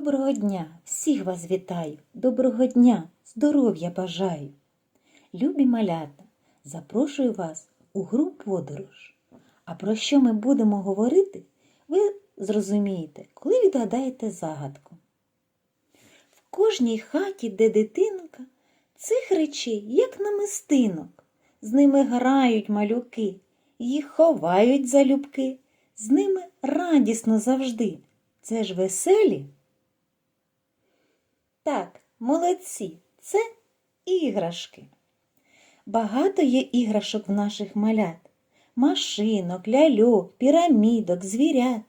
Доброго дня! Всіх вас вітаю! Доброго дня! Здоров'я бажаю! Любі малята! Запрошую вас у гру подорож. А про що ми будемо говорити, ви зрозумієте, коли відгадаєте загадку. В кожній хаті, де дитинка, цих речей, як намистинок. З ними грають малюки, їх ховають залюбки, з ними радісно завжди. Це ж веселі? Так, молодці, це іграшки. Багато є іграшок в наших малят. Машинок, ляльок, пірамідок, звірят.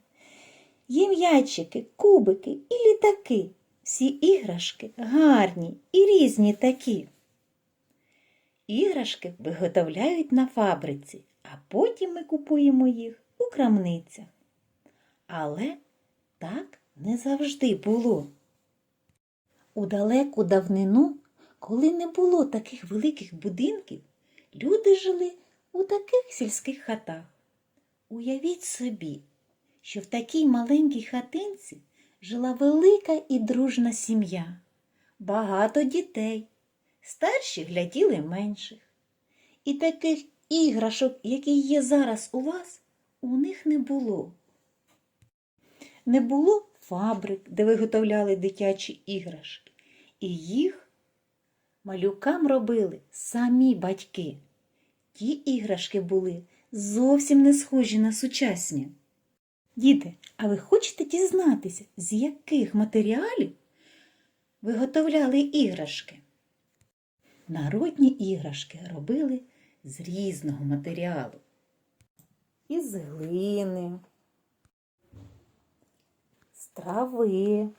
Є м'ячики, кубики і літаки. Всі іграшки гарні і різні такі. Іграшки виготовляють на фабриці, а потім ми купуємо їх у крамницях. Але так не завжди було. У далеку давнину, коли не було таких великих будинків, люди жили у таких сільських хатах. Уявіть собі, що в такій маленькій хатинці жила велика і дружна сім'я, багато дітей, старші гляділи менших. І таких іграшок, які є зараз у вас, у них не було. Не було фабрик, де виготовляли дитячі іграшки, і їх малюкам робили самі батьки. Ті іграшки були зовсім не схожі на сучасні. Діти, а ви хочете дізнатися, з яких матеріалів виготовляли іграшки? Народні іграшки робили з різного матеріалу. Із глини, трави,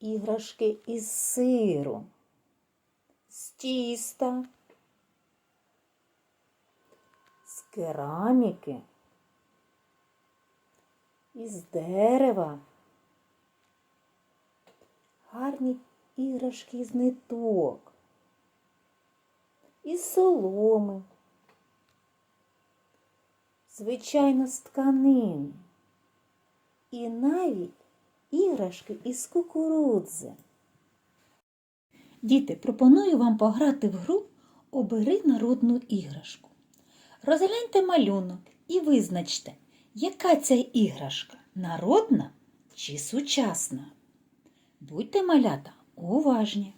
іграшки із сиру, з тіста, з кераміки, із дерева. Гарні іграшки з ниток, із соломи, звичайно, з тканини. І навіть іграшки із кукурудзи. Діти, пропоную вам пограти в гру Обери народну іграшку. Розгляньте малюнок і визначте, яка ця іграшка народна чи сучасна. Будьте малята уважні.